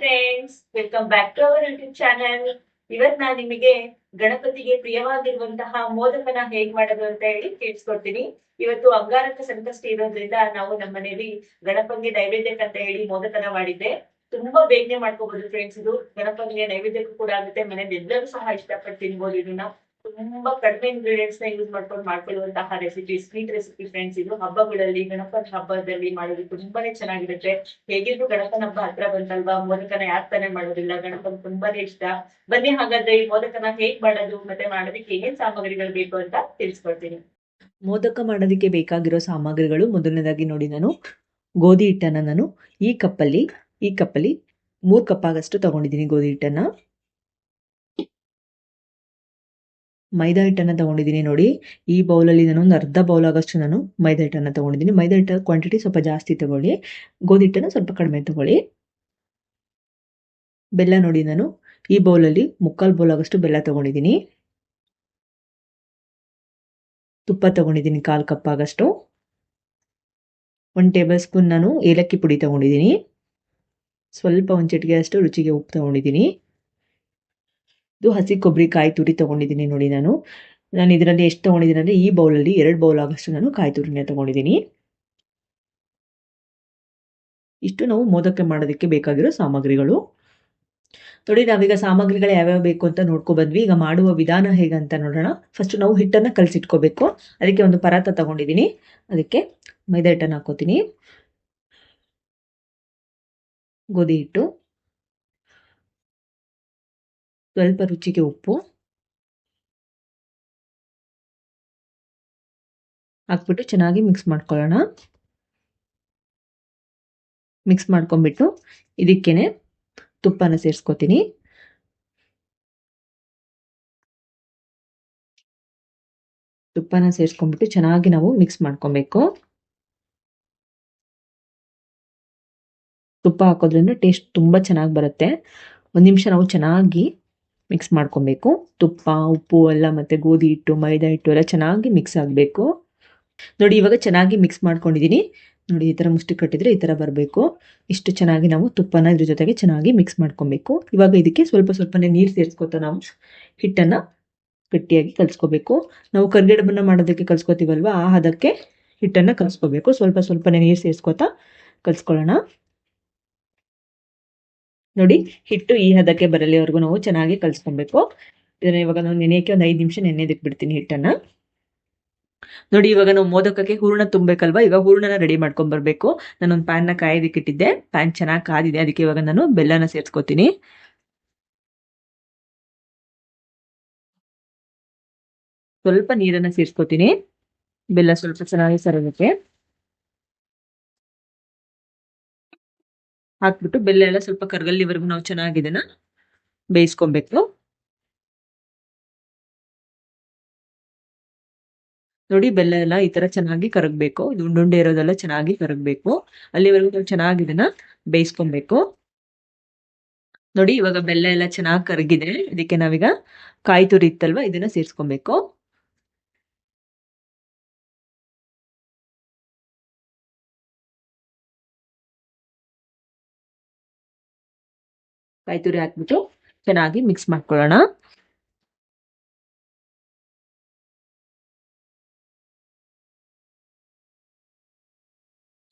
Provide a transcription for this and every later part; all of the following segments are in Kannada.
Friends welcome back to our YouTube channel ಇವತ್ ನಾನು ನಿಮಗೆ ಗಣಪತಿಗೆ ಪ್ರಿಯವಾಗಿರುವಂತಹ ಮೋದಕನ ಹೇಗ್ ಮಾಡೋದು ಅಂತ ಹೇಳಿ ತಿಳಿಸ್ಕೊಡ್ತೀನಿ ಇವತ್ತು ಅಂಗಾರಕ ಸಂಕಷ್ಟ ಇರೋದ್ರಿಂದ ನಾವು ನಮ್ಮ ಮನೆಯಲ್ಲಿ ಗಣಪನಿಗೆ ನೈವೇದ್ಯಕ್ಕೆ ಅಂತ ಹೇಳಿ ಮೋದಕನ ಮಾಡಿದ್ದೆ. ತುಂಬಾ ಬೇಗನೆ ಮಾಡ್ಕೋಬಹುದು ಫ್ರೆಂಡ್ಸ್ ಇದು. ಗಣಪನಿಗೆ ನೈವೇದ್ಯಕ್ಕೂ ಕೂಡ ಆಗುತ್ತೆ. ಮನೇಲಿ ಎಲ್ಲರೂ ಸಹ ಇಷ್ಟಪಟ್ಟು ತಿನ್ಬೋದು ಇದನ್ನ ತುಂಬಾ ಕಡಿಮೆ ಇಂಗ್ರೀಡಿಯೆಂಟ್ಸ್ನ ಯೂಸ್ ಮಾಡ್ಕೊಂಡು ಮಾಡ್ಕೊಳ್ಳುವಂತಹ ರೆಸಿಪಿ ಸ್ವೀಟ್ ರೆಸಿಪಿ ಫ್ರೆಂಡ್ಸ್ ಇದು ಹಬ್ಬಗಳಲ್ಲಿ ಗಣಪನ ಹಬ್ಬದಲ್ಲಿ ಮಾಡೋದು ತುಂಬಾನೇ ಚೆನ್ನಾಗಿರುತ್ತೆ. ಹೇಗಿದ್ರು ಗಣಪನ ಹಬ್ಬ ಹತ್ರ ಬಂತಲ್ವಾ? ಮೋದಕನ ಯಾರ್ ತಾನೇ ಮಾಡೋದಿಲ್ಲ? ಗಣಪನ್ ತುಂಬಾನೇ ಇಷ್ಟ. ಬನ್ನಿ ಹಾಗಾದ್ರೆ ಈ ಮೋದಕನ ಹೇಗ್ ಮಾಡೋದು ಮತ್ತೆ ಮಾಡೋದಕ್ಕೆ ಏನ್ ಸಾಮಗ್ರಿಗಳು ಬೇಕು ಅಂತ ತಿಳಿಸ್ಕೊಡ್ತೀನಿ. ಮೋದಕ ಮಾಡೋದಕ್ಕೆ ಬೇಕಾಗಿರೋ ಸಾಮಗ್ರಿಗಳು ಮೊದಲನೇದಾಗಿ ನೋಡಿ ನಾನು. ಗೋಧಿ ಹಿಟ್ಟನ್ನ ನಾನು ಈ ಕಪ್ಪಲ್ಲಿ ಈ ಕಪ್ಪಲ್ಲಿ ಮೂರು ಕಪ್ ಆಗಷ್ಟು ತಗೊಂಡಿದ್ದೀನಿ ಗೋಧಿ ಹಿಟ್ಟನ್ನ. ಮೈದಾ ಹಿಟ್ಟನ್ನ ತಗೊಂಡಿದ್ದೀನಿ ನೋಡಿ. ಈ ಬೌಲಲ್ಲಿ ನಾನು ಒಂದು ಅರ್ಧ ಬೌಲ್ ಆಗಷ್ಟು ನಾನು ಮೈದಾ ಹಿಟ್ಟನ್ನ ತಗೊಂಡಿದ್ದೀನಿ. ಮೈದಾ ಹಿಟ್ಟ ಕ್ವಾಂಟಿಟಿ ಸ್ವಲ್ಪ ಜಾಸ್ತಿ ತಗೊಳ್ಳಿ. ಗೋಧಿ ಹಿಟ್ಟನ್ನ ಸ್ವಲ್ಪ ಕಡಿಮೆ ತಗೊಳ್ಳಿ. ಬೆಲ್ಲ ನೋಡಿ ನಾನು. ಈ ಬೌಲಲ್ಲಿ ಮುಕ್ಕಾಲು ಬೌಲ್ ಆಗಷ್ಟು ಬೆಲ್ಲ ತಗೊಂಡಿದ್ದೀನಿ. ತುಪ್ಪ ತಗೊಂಡಿದ್ದೀನಿ ಕಾಲು ಕಪ್ ಆಗಷ್ಟು. ಒಂದು ಟೇಬಲ್ ಸ್ಪೂನ್ ನಾನು ಏಲಕ್ಕಿ ಪುಡಿ ತಗೊಂಡಿದ್ದೀನಿ. ಸ್ವಲ್ಪ ಒಂದು ಚಿಟಿಕೆ ಅಷ್ಟು ರುಚಿಗೆ ಉಪ್ಪು ತಗೊಂಡಿದ್ದೀನಿ. ಇದು ಹಸಿ ಕೊಬ್ಬರಿ ಕಾಯಿ ತುರಿ ತಗೊಂಡಿದ್ದೀನಿ ನೋಡಿ ನಾನು. ನಾನು ಇದರಲ್ಲಿ ಎಷ್ಟು ತಗೊಂಡಿದ್ದೀನಿ ಅಂದರೆ ಈ ಬೌಲಲ್ಲಿ ಎರಡು ಬೌಲ್ ಆಗಷ್ಟು ನಾನು ಕಾಯಿ ತುರಿನ ತಗೊಂಡಿದ್ದೀನಿ. ಇಷ್ಟು ನಾವು ಮೋದಕ್ಕೆ ಮಾಡೋದಕ್ಕೆ ಬೇಕಾಗಿರೋ ಸಾಮಗ್ರಿಗಳು. ನೋಡಿ, ನಾವೀಗ ಸಾಮಗ್ರಿಗಳು ಯಾವ್ಯಾವ ಬೇಕು ಅಂತ ನೋಡ್ಕೊ ಬಂದ್ವಿ. ಈಗ ಮಾಡುವ ವಿಧಾನ ಹೇಗಂತ ನೋಡೋಣ. ಫಸ್ಟ್ ನಾವು ಹಿಟ್ಟನ್ನು ಕಲಸಿಟ್ಕೋಬೇಕು. ಅದಕ್ಕೆ ಒಂದು ಪರಾತ ತಗೊಂಡಿದ್ದೀನಿ. ಅದಕ್ಕೆ ಮೈದಾ ಹಿಟ್ಟನ್ನು ಹಾಕೋತೀನಿ ಗೋಧಿ ಹಿಟ್ಟು. ಸ್ವಲ್ಪ ರುಚಿಗೆ ಉಪ್ಪು ಹಾಕ್ಬಿಟ್ಟು ಚೆನ್ನಾಗಿ ಮಿಕ್ಸ್ ಮಾಡ್ಕೊಳ್ಳೋಣ. ಮಿಕ್ಸ್ ಮಾಡ್ಕೊಂಡ್ಬಿಟ್ಟು ಇದಕ್ಕೇನೆ ತುಪ್ಪನ ಸೇರ್ಸ್ಕೊತೀನಿ. ತುಪ್ಪನ ಸೇರಿಸ್ಕೊಂಡ್ಬಿಟ್ಟು ಚೆನ್ನಾಗಿ ನಾವು ಮಿಕ್ಸ್ ಮಾಡ್ಕೊಬೇಕು. ತುಪ್ಪ ಹಾಕೋದ್ರಿಂದ ಟೇಸ್ಟ್ ತುಂಬ ಚೆನ್ನಾಗಿ ಬರುತ್ತೆ. ಒಂದು ನಿಮಿಷ ನಾವು ಚೆನ್ನಾಗಿ ಮಿಕ್ಸ್ ಮಾಡ್ಕೊಬೇಕು. ತುಪ್ಪ, ಉಪ್ಪು ಎಲ್ಲ ಮತ್ತು ಗೋಧಿ ಹಿಟ್ಟು, ಮೈದಾ ಹಿಟ್ಟು ಎಲ್ಲ ಚೆನ್ನಾಗಿ ಮಿಕ್ಸ್ ಆಗಬೇಕು. ನೋಡಿ, ಇವಾಗ ಚೆನ್ನಾಗಿ ಮಿಕ್ಸ್ ಮಾಡ್ಕೊಂಡಿದ್ದೀನಿ ನೋಡಿ, ಈ ಥರ ಮುಷ್ಟಿ ಕಟ್ಟಿದ್ರೆ ಈ ಥರ ಬರಬೇಕು. ಇಷ್ಟು ಚೆನ್ನಾಗಿ ನಾವು ತುಪ್ಪನ ಇದ್ರ ಜೊತೆಗೆ ಚೆನ್ನಾಗಿ ಮಿಕ್ಸ್ ಮಾಡ್ಕೊಬೇಕು. ಇವಾಗ ಇದಕ್ಕೆ ಸ್ವಲ್ಪ ಸ್ವಲ್ಪನೇ ನೀರು ಸೇರಿಸ್ಕೊತಾ ನಾವು. ಹಿಟ್ಟನ್ನು ಗಟ್ಟಿಯಾಗಿ ಕಲಿಸ್ಕೋಬೇಕು. ನಾವು ಕರ್ಗಡಬನ್ನು ಮಾಡೋದಕ್ಕೆ ಕಲಿಸ್ಕೋತೀವಲ್ವ? ಆ ಹದಕ್ಕೆ ಹಿಟ್ಟನ್ನು ಕಲಿಸ್ಕೋಬೇಕು. ಸ್ವಲ್ಪ ಸ್ವಲ್ಪನೇ ನೀರು ಸೇರಿಸ್ಕೊತಾ ಕಲಿಸ್ಕೊಳ್ಳೋಣ. ನೋಡಿ, ಹಿಟ್ಟು ಈ ಹದಕ್ಕೆ ಬರಲಿವರೆಗೂ ನಾವು ಚೆನ್ನಾಗಿ ಕಲಿಸ್ಕೊಬೇಕು. ಇದನ್ನ ಇವಾಗ ನಾವು ನೆನೆಯಕ್ಕೆ ಒಂದು ಐದು ನಿಮಿಷ ನೆನೆದಕ್ಕೆ ಬಿಡ್ತೀನಿ ಹಿಟ್ಟನ್ನ. ನೋಡಿ, ಇವಾಗ ನಾವು ಮೋದಕಕ್ಕೆ ಹೂರ್ಣ ತುಂಬಬೇಕಲ್ವಾ? ಈಗ ಹೂರ್ಣನ ರೆಡಿ ಮಾಡ್ಕೊಂಡ್ ಬರ್ಬೇಕು. ನಾನೊಂದು ಪ್ಯಾನ್ನ ಕಾಯೋದಕ್ಕೆ ಇಟ್ಟಿದ್ದೆ. ಪ್ಯಾನ್ ಚೆನ್ನಾಗಿ ಕಾದಿದೆ. ಅದಕ್ಕೆ ಇವಾಗ ನಾನು ಬೆಲ್ಲನ ಸೇರ್ಸ್ಕೊತೀನಿ. ಸ್ವಲ್ಪ ನೀರನ್ನ ಸೇರ್ಸ್ಕೊತೀನಿ. ಬೆಲ್ಲ ಸ್ವಲ್ಪ ಚೆನ್ನಾಗಿ ಸರೋದಕ್ಕೆ ಹಾಕ್ಬಿಟ್ಟು ಬೆಲ್ಲ ಎಲ್ಲ ಸ್ವಲ್ಪ ಕರ್ಗಲ್ಲಿವರೆಗೂ ನಾವು ಚೆನ್ನಾಗಿ ಇದನ್ನ ಬೇಯಿಸ್ಕೊಬೇಕು. ನೋಡಿ ಬೆಲ್ಲ ಎಲ್ಲ ಈ ತರ ಚೆನ್ನಾಗಿ ಕರಗಬೇಕು. ಇದು ಉಂಡುಂಡೆ ಇರೋದೆಲ್ಲ ಚೆನ್ನಾಗಿ ಕರಗಬೇಕು. ಅಲ್ಲಿವರೆಗೂ ನಾವು ಚೆನ್ನಾಗಿ ಇದನ್ನ ಬೇಯಿಸ್ಕೊಬೇಕು. ನೋಡಿ ಇವಾಗ ಬೆಲ್ಲ ಎಲ್ಲ ಚೆನ್ನಾಗಿ ಕರಗಿದೆ. ಇದಕ್ಕೆ ನಾವೀಗ ಕಾಯಿ ತುರಿ ಇತ್ತಲ್ವಾ? ಇದನ್ನ ಸೇರಿಸ್ಕೊಬೇಕು. ಕಾಯಿ ತುರಿ ಹಾಕ್ಬಿಟ್ಟು ಚೆನ್ನಾಗಿ ಮಿಕ್ಸ್ ಮಾಡ್ಕೊಳ್ಳೋಣ.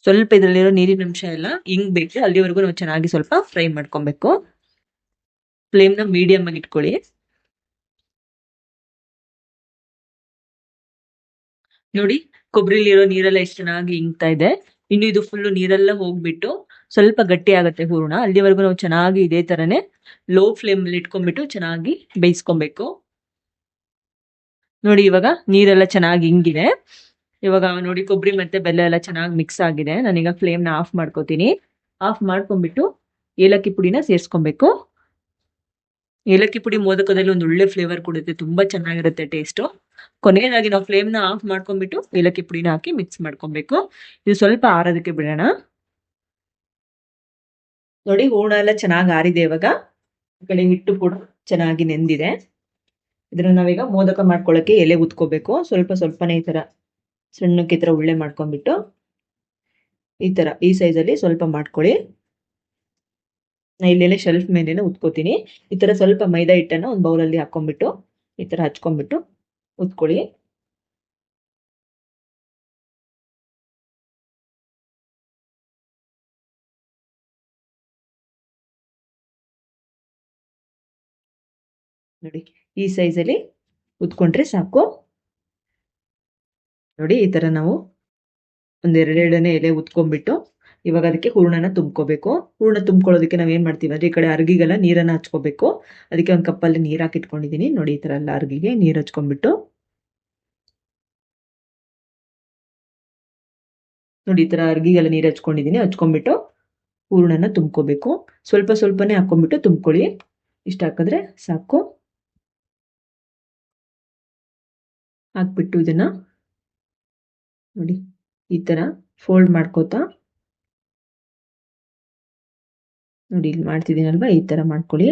ಸ್ವಲ್ಪ ಇದರಲ್ಲಿರೋ ನೀರಿನ ಅಂಶ ಎಲ್ಲ ಹಿಂಗ್ ಬೇಕು ಅಲ್ಲಿವರೆಗೂ ನಾವು ಚೆನ್ನಾಗಿ ಸ್ವಲ್ಪ ಫ್ರೈ ಮಾಡ್ಕೊಬೇಕು. ಫ್ಲೇಮ್ನ ಮೀಡಿಯಮ್ ಆಗಿ ಇಟ್ಕೊಳ್ಳಿ. ನೋಡಿ ಕೊಬ್ಬರಿಲಿರೋ ನೀರೆಲ್ಲ ಎಷ್ಟು ಚೆನ್ನಾಗಿ ಇಂಗ್ತಾ ಇದೆ. ಇನ್ನು ಇದು ಫುಲ್ಲು ನೀರೆಲ್ಲ ಹೋಗ್ಬಿಟ್ಟು ಸ್ವಲ್ಪ ಗಟ್ಟಿ ಆಗುತ್ತೆ ಹೂರ್ಣ. ಅಲ್ಲಿವರೆಗೂ ನಾವು ಚೆನ್ನಾಗಿ ಇದೇ ಥರನೇ ಲೋ ಫ್ಲೇಮ್ ಅಲ್ಲಿ ಇಟ್ಕೊಂಡ್ಬಿಟ್ಟು ಚೆನ್ನಾಗಿ ಬೇಯಿಸ್ಕೊಬೇಕು. ನೋಡಿ ಇವಾಗ ನೀರೆಲ್ಲ ಚೆನ್ನಾಗಿ ಹಿಂಗಿದೆ. ಇವಾಗ ನೋಡಿ ಕೊಬ್ಬರಿ ಮತ್ತೆ ಬೆಲ್ಲ ಎಲ್ಲ ಚೆನ್ನಾಗಿ ಮಿಕ್ಸ್ ಆಗಿದೆ. ನಾನೀಗ ಫ್ಲೇಮ್ನ ಆಫ್ ಮಾಡ್ಕೋತೀನಿ. ಆಫ್ ಮಾಡ್ಕೊಂಡ್ಬಿಟ್ಟು ಏಲಕ್ಕಿ ಪುಡಿನ ಸೇರಿಸ್ಕೊಬೇಕು. ಏಲಕ್ಕಿ ಪುಡಿ ಮೋದಕದಲ್ಲಿ ಒಂದು ಒಳ್ಳೆ ಫ್ಲೇವರ್ ಕೊಡುತ್ತೆ. ತುಂಬಾ ಚೆನ್ನಾಗಿರುತ್ತೆ ಟೇಸ್ಟು ಕೊನೆಯದಾಗಿ ನಾವು ಫ್ಲೇಮ್ನ ಆಫ್ ಮಾಡ್ಕೊಂಡ್ಬಿಟ್ಟು ಏಲಕ್ಕಿ ಪುಡಿನ ಹಾಕಿ ಮಿಕ್ಸ್ ಮಾಡ್ಕೊಬೇಕು. ಇದು ಸ್ವಲ್ಪ ಆರೋದಕ್ಕೆ ಬಿಡೋಣ. ನೋಡಿ, ಹೂರ್ಣ ಎಲ್ಲ ಚೆನ್ನಾಗಿ ಆರಿದೆ ಇವಾಗ. ಈ ಕಡೆ ಹಿಟ್ಟು ಕೂಡ ಚೆನ್ನಾಗಿ ನೆಂದಿದೆ. ಇದನ್ನ ನಾವೀಗ ಮೋದಕ ಮಾಡ್ಕೊಳ್ಳೋಕೆ ಎಲೆ ಉತ್ಕೋಬೇಕು. ಸ್ವಲ್ಪ ಸ್ವಲ್ಪನೇ ಈ ತರ ಸಣ್ಣಕ್ಕೆ ಈ ತರ ಉಳ್ಳೆ ಮಾಡ್ಕೊಂಡ್ಬಿಟ್ಟು ಈ ತರ, ಈ ಸೈಜಲ್ಲಿ ಸ್ವಲ್ಪ ಮಾಡ್ಕೊಳ್ಳಿ. ನಾ ಇಲ್ಲೆಲ್ಲ ಶೆಲ್ಫ್ ಮೇಲೆನೆ ಉತ್ಕೋತೀನಿ. ಈ ತರ ಸ್ವಲ್ಪ ಮೈದಾ ಹಿಟ್ಟನ್ನ ಒಂದು ಬೌಲಲ್ಲಿ ಹಾಕೊಂಡ್ಬಿಟ್ಟು, ಈ ತರ ಹಚ್ಕೊಂಡ್ಬಿಟ್ಟು ಉತ್ಕೊಳ್ಳಿ ನೋಡಿ, ಈ ಸೈಜಲ್ಲಿ ಉತ್ಕೊಂಡ್ರೆ ಸಾಕು. ನೋಡಿ, ಈ ತರ ನಾವು ಒಂದೆರಡೆರಡನೇ ಎಲೆ ಉತ್ಕೊಂಡ್ಬಿಟ್ಟು ಇವಾಗ ಅದಕ್ಕೆ ಹೂರ್ಣನ ತುಂಬ್ಕೋಬೇಕು. ಹೂರ್ಣ ತುಂಬ್ಕೊಳ್ಳೋದಕ್ಕೆ ನಾವು ಏನು ಮಾಡ್ತೀವಿ? ಅಂದ್ರೆ ಈ ಕಡೆ ಅರ್ಗಿಗೆಲ್ಲ ನೀರನ್ನ ಹಚ್ಕೋಬೇಕು. ಅದಕ್ಕೆ ಒಂದು ಕಪ್ಪಲ್ಲಿ ನೀರ್ ಹಾಕಿಟ್ಕೊಂಡಿದೀನಿ. ನೋಡಿ, ಈ ತರ ಎಲ್ಲ ಅರ್ಗಿಗೆ ನೀರು ಹಚ್ಕೊಂಡ್ಬಿಟ್ಟು. ನೋಡಿ, ಈ ತರ ಅರ್ಗಿಗೆಲ್ಲ ನೀರು ಹಚ್ಕೊಂಡಿದ್ದೀನಿ ಹಚ್ಕೊಂಡ್ಬಿಟ್ಟು ಹೂರ್ಣನ ತುಂಬ್ಕೋಬೇಕು. ಸ್ವಲ್ಪ ಸ್ವಲ್ಪನೇ ಹಾಕೊಂಡ್ಬಿಟ್ಟು ತುಂಬ್ಕೊಳ್ಳಿ. ಇಷ್ಟ ಹಾಕಿದ್ರೆ ಸಾಕು. ಹಾಕ್ಬಿಟ್ಟು ಇದನ್ನ ನೋಡಿ, ಈ ತರ ಫೋಲ್ಡ್ ಮಾಡ್ಕೋತಾ. ನೋಡಿ, ಇಲ್ಲಿ ಮಾಡ್ತಿದ್ದೀನಲ್ವಾ? ಈ ತರ ಮಾಡ್ಕೊಳ್ಳಿ.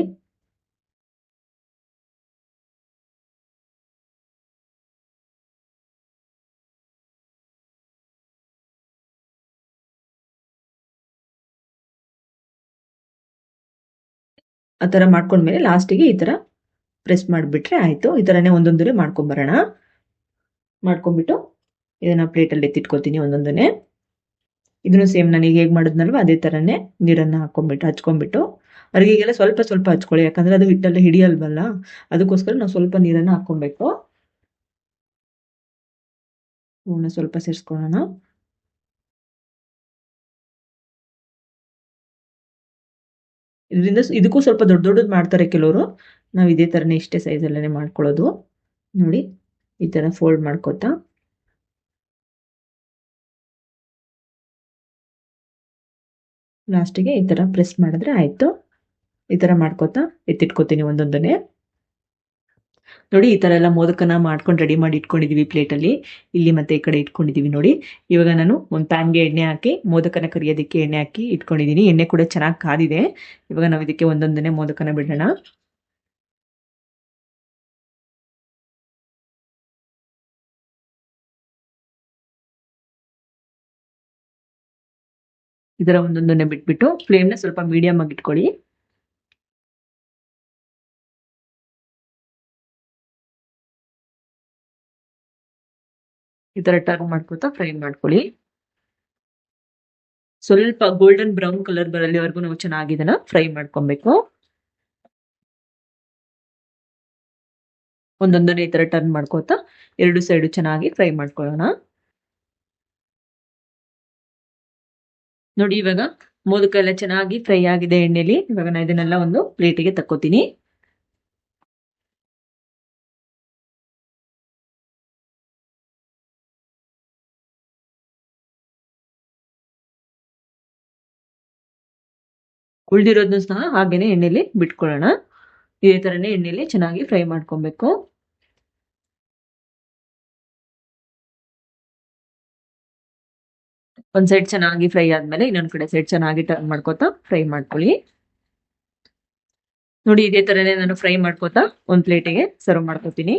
ಆ ತರ ಮಾಡ್ಕೊಂಡ್ಮೇಲೆ ಲಾಸ್ಟಿಗೆ ಈ ತರ ಪ್ರೆಸ್ ಮಾಡಿಬಿಟ್ರೆ ಆಯ್ತು. ಈ ತರನೇ ಮಾಡ್ಕೊಂಡ್ ಮಾಡ್ಕೊಂಬರೋಣ. ಮಾಡ್ಕೊಂಡ್ಬಿಟ್ಟು ಇದನ್ನ ಪ್ಲೇಟಲ್ಲಿ ಎತ್ತಿಟ್ಕೋತೀನಿ ಒಂದೊಂದನ್ನೇ. ಇದನ್ನು ಸೇಮ್ ನಾನು ಈಗ ಹೇಗೆ ಮಾಡಿದ್ನಲ್ವ? ಅದೇ ಥರನೇ ನೀರನ್ನ ಹಾಕೊಂಡ್ಬಿಟ್ಟು, ಹಚ್ಕೊಂಡ್ಬಿಟ್ಟು. ಅರಿಗೆಗೆಲ್ಲ ಸ್ವಲ್ಪ ಸ್ವಲ್ಪ ಹಚ್ಕೊಳ್ಳಿ. ಯಾಕಂದ್ರೆ ಅದು ಹಿಟ್ಟೆಲ್ಲ ಹಿಡಿಯಲ್ವಲ್ಲ? ಅದಕ್ಕೋಸ್ಕರ ನಾವು ಸ್ವಲ್ಪ ನೀರನ್ನ ಹಾಕೊಬೇಕು ಹೂವನ್ನ ಸ್ವಲ್ಪ ಸೇರಿಸ್ಕೊಳ್ಳೋಣ. ಇದರಿಂದ ಇದಕ್ಕೂ ಸ್ವಲ್ಪ ದೊಡ್ಡ ದೊಡ್ಡದು ಮಾಡ್ತಾರೆ ಕೆಲವರು. ನಾವು ಇದೇ ಥರನೇ ಇಷ್ಟೇ ಸೈಜಲ್ಲೇ ಮಾಡ್ಕೊಳ್ಳೋದು. ನೋಡಿ. ಈ ತರ ಫೋಲ್ಡ್ ಮಾಡ್ಕೋತಾ. ಲಾಸ್ಟಿಗೆ ಈ ತರ ಪ್ರೆಸ್ ಮಾಡಿದ್ರೆ ಆಯ್ತು. ಈ ತರ ಮಾಡ್ಕೋತಾ. ಎತ್ತಿಟ್ಕೋತೀನಿ ಒಂದೊಂದನ್ನೇ. ನೋಡಿ, ಈ ತರ ಎಲ್ಲ ಮೋದಕನ ಮಾಡ್ಕೊಂಡು ರೆಡಿ ಮಾಡಿ ಇಟ್ಕೊಂಡಿದೀವಿ ಪ್ಲೇಟಲ್ಲಿ ಇಲ್ಲಿ ಮತ್ತೆ ಈ ಕಡೆ ಇಟ್ಕೊಂಡಿದೀವಿ ನೋಡಿ. ಇವಾಗ ನಾನು ಒಂದು ಪ್ಯಾನ್ಗೆ ಎಣ್ಣೆ ಹಾಕಿ, ಮೋದಕನ ಕರಿಯೋದಕ್ಕೆ ಎಣ್ಣೆ ಹಾಕಿ ಇಟ್ಕೊಂಡಿದೀನಿ. ಎಣ್ಣೆ ಕೂಡ ಚೆನ್ನಾಗಿ ಕಾದಿದೆ. ಇವಾಗ ನಾವು ಇದಕ್ಕೆ ಒಂದೊಂದನೇ ಮೋದಕನ ಬಿಡೋಣ. ಇದರ ಒಂದೊಂದನ್ನೇ ಬಿಟ್ಬಿಟ್ಟು ಫ್ಲೇಮ್ನ ಸ್ವಲ್ಪ ಮೀಡಿಯಂ ಆಗಿ ಇಟ್ಕೊಳ್ಳಿ. ಈ ತರ ಟರ್ನ್ ಮಾಡ್ಕೊತಾ ಫ್ರೈ ಮಾಡ್ಕೊಳ್ಳಿ. ಸ್ವಲ್ಪ ಗೋಲ್ಡನ್ ಬ್ರೌನ್ ಕಲರ್ ಬರಲ್ಲಿವರೆಗೂ ನಾವು ಚೆನ್ನಾಗಿ ಇದನ್ನ ಫ್ರೈ ಮಾಡ್ಕೊಬೇಕು. ಒಂದೊಂದನೇ ಈ ತರ ಟರ್ನ್ ಮಾಡ್ಕೋತಾ ಎರಡು ಸೈಡು ಚೆನ್ನಾಗಿ ಫ್ರೈ ಮಾಡ್ಕೊಳ್ಳೋಣ. ನೋಡಿ, ಇವಾಗ ಮೋದಕ ಎಲ್ಲ ಚೆನ್ನಾಗಿ ಫ್ರೈ ಆಗಿದೆ ಎಣ್ಣೆಲಿ. ಇವಾಗ ನಾ ಇದನ್ನೆಲ್ಲ ಒಂದು ಪ್ಲೇಟಿಗೆ ತಕ್ಕೋತೀನಿ. ಉಳ್ದಿರೋದನ್ನ ಸಹ ಹಾಗೇನೆ ಎಣ್ಣೆಲಿ ಬಿಟ್ಕೊಳ್ಳೋಣ. ಇದೇ ತರನೇ ಎಣ್ಣೆಲಿ ಚೆನ್ನಾಗಿ ಫ್ರೈ ಮಾಡ್ಕೊಬೇಕು. ಒಂದ್ ಸೈಡ್ ಚೆನ್ನಾಗಿ ಫ್ರೈ ಆದ್ಮೇಲೆ ಇನ್ನೊಂದ್ ಕಡೆ ಸೈಡ್ ಚೆನ್ನಾಗಿ ಟರ್ನ್ ಮಾಡ್ಕೋತಾ ಫ್ರೈ ಮಾಡ್ಕೊಳ್ಳಿ. ನೋಡಿ ಇದೇ ತರನೇ ನಾನು ಫ್ರೈ ಮಾಡ್ಕೋತಾ ಒಂದ್ ಪ್ಲೇಟಿಗೆ ಸರ್ವ್ ಮಾಡ್ಕೋತೀನಿ.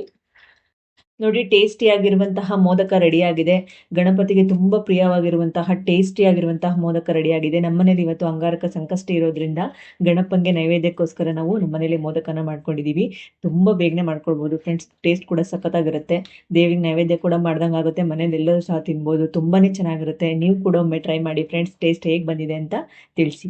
ನೋಡಿ ಟೇಸ್ಟಿ ಆಗಿರುವಂತಹ ಮೋದಕ ರೆಡಿ ಆಗಿದೆ ಗಣಪತಿಗೆ ತುಂಬ ಪ್ರಿಯವಾಗಿರುವಂತಹ ಟೇಸ್ಟಿ ಆಗಿರುವಂತಹ ಮೋದಕ ರೆಡಿ ಆಗಿದೆ ನಮ್ಮನೇಲಿ ಇವತ್ತು ಅಂಗಾರಕ ಸಂಕಷ್ಟ ಇರೋದ್ರಿಂದ ಗಣಪಂಗೆ ನೈವೇದ್ಯಕ್ಕೋಸ್ಕರ ನಾವು ನಮ್ಮನೇಲಿ ಮೋದಕನ ಮಾಡ್ಕೊಂಡಿದೀವಿ. ತುಂಬ ಬೇಗನೆ ಮಾಡ್ಕೊಳ್ಬೋದು. ಫ್ರೆಂಡ್ಸ್, ಟೇಸ್ಟ್ ಕೂಡ ಸಖತ್ತಾಗಿರುತ್ತೆ. ದೇವಿಗೆ ನೈವೇದ್ಯ ಕೂಡ ಮಾಡ್ದಂಗೆ ಆಗುತ್ತೆ. ಮನೇಲಿ ಎಲ್ಲರೂ ಸಹ ತಿನ್ಬೋದು. ತುಂಬಾನೇ ಚೆನ್ನಾಗಿರುತ್ತೆ. ನೀವು ಕೂಡ ಒಮ್ಮೆ ಟ್ರೈ ಮಾಡಿ. ಫ್ರೆಂಡ್ಸ್, ಟೇಸ್ಟ್ ಹೇಗೆ ಬಂದಿದೆ ಅಂತ ತಿಳಿಸಿ.